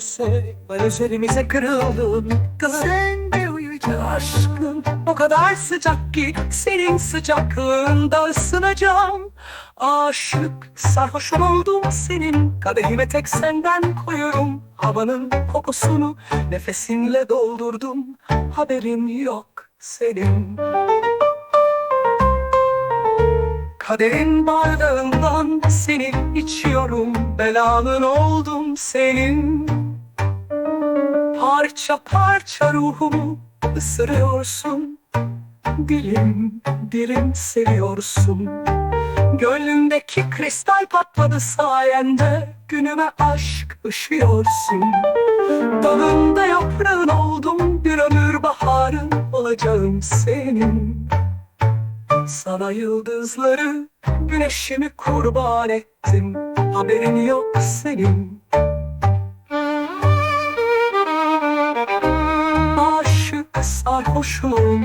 görse Gözlerimize kırıldı. Sen de uyuyacak aşkın O kadar sıcak ki Senin sıcaklığında ısınacağım. Aşık sarhoşum oldum senin. Kadehime tek senden koyuyorum. Havanın kokusunu Nefesinle doldurdum. Haberin yok senin. Kaderin bardağından seni içiyorum. Belalın oldum senin Parça parça ruhumu ısırıyorsun. Dilim dilim seviyorsun. Gönlümdeki kristal patladı sayende. Günüme aşk ışıyorsun. Dalında yaprağın oldum. Bir ömür baharın olacağım senin. Sana yıldızları, güneşimi kurban ettim. Haberin yok senin sarhoşum.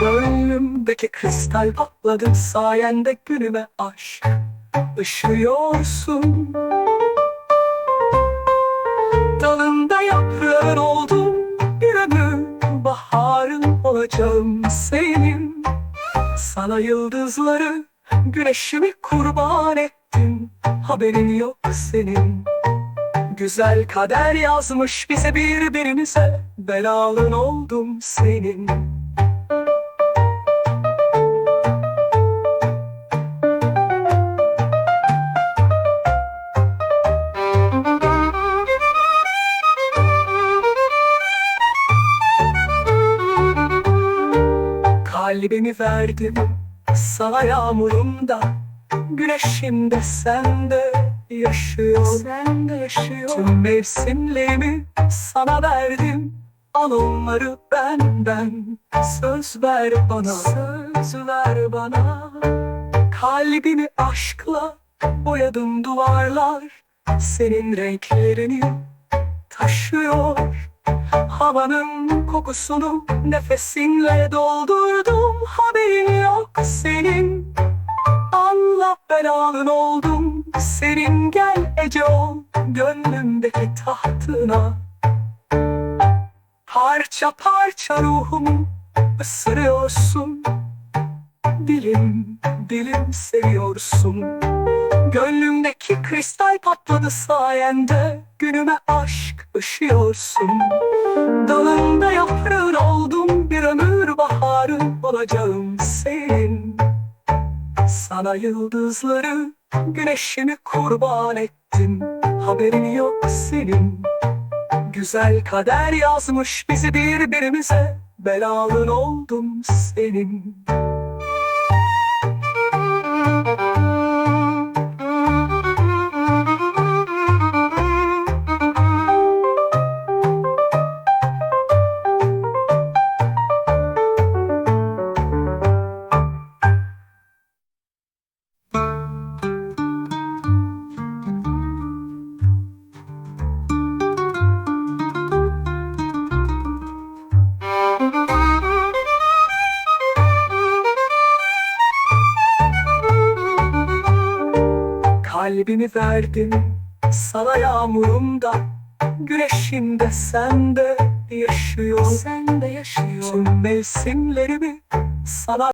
Gönlümdeki kristal patladı sayende günüme aşk ışıyorsun. Dalında yaprağın oldum bir ömür baharın olacağım senin. Sana yıldızları güneşimi kurban ettim Haberin yok senin Güzel kader yazmış bize birbirimize Belalın oldum senin. Kalbimi verdim sana yağmurumda Güneşim de sende yaşıyor. Sende yaşıyor. Tüm mevsimlerimi sana verdim Al onları benden. Söz ver bana. Söz ver bana. Kalbimi aşkla boyadım duvarlar. Senin renklerini taşıyor. Havanın kokusunu nefesinle doldurdum. Haberin yok senin. Allah belalın oldum Senin gel ece ol Gönlümdeki tahtına. Parça parça ruhumu ısırıyorsun. Dilim dilim seviyorsun. Gönlümdeki kristal patladı sayende. Günüme aşk ışıyorsun. Dalında yaprağın oldum Bir ömür baharın olacağım senin Sana yıldızları Güneşimi kurban ettim. Haberin yok senin. Güzel kader yazmış bizi birbirimize. Belalın oldum senin Kalbimi verdim sana yağmurumda Güneşim de sende yaşıyor. Sende yaşıyor. Tüm mevsimlerimi sana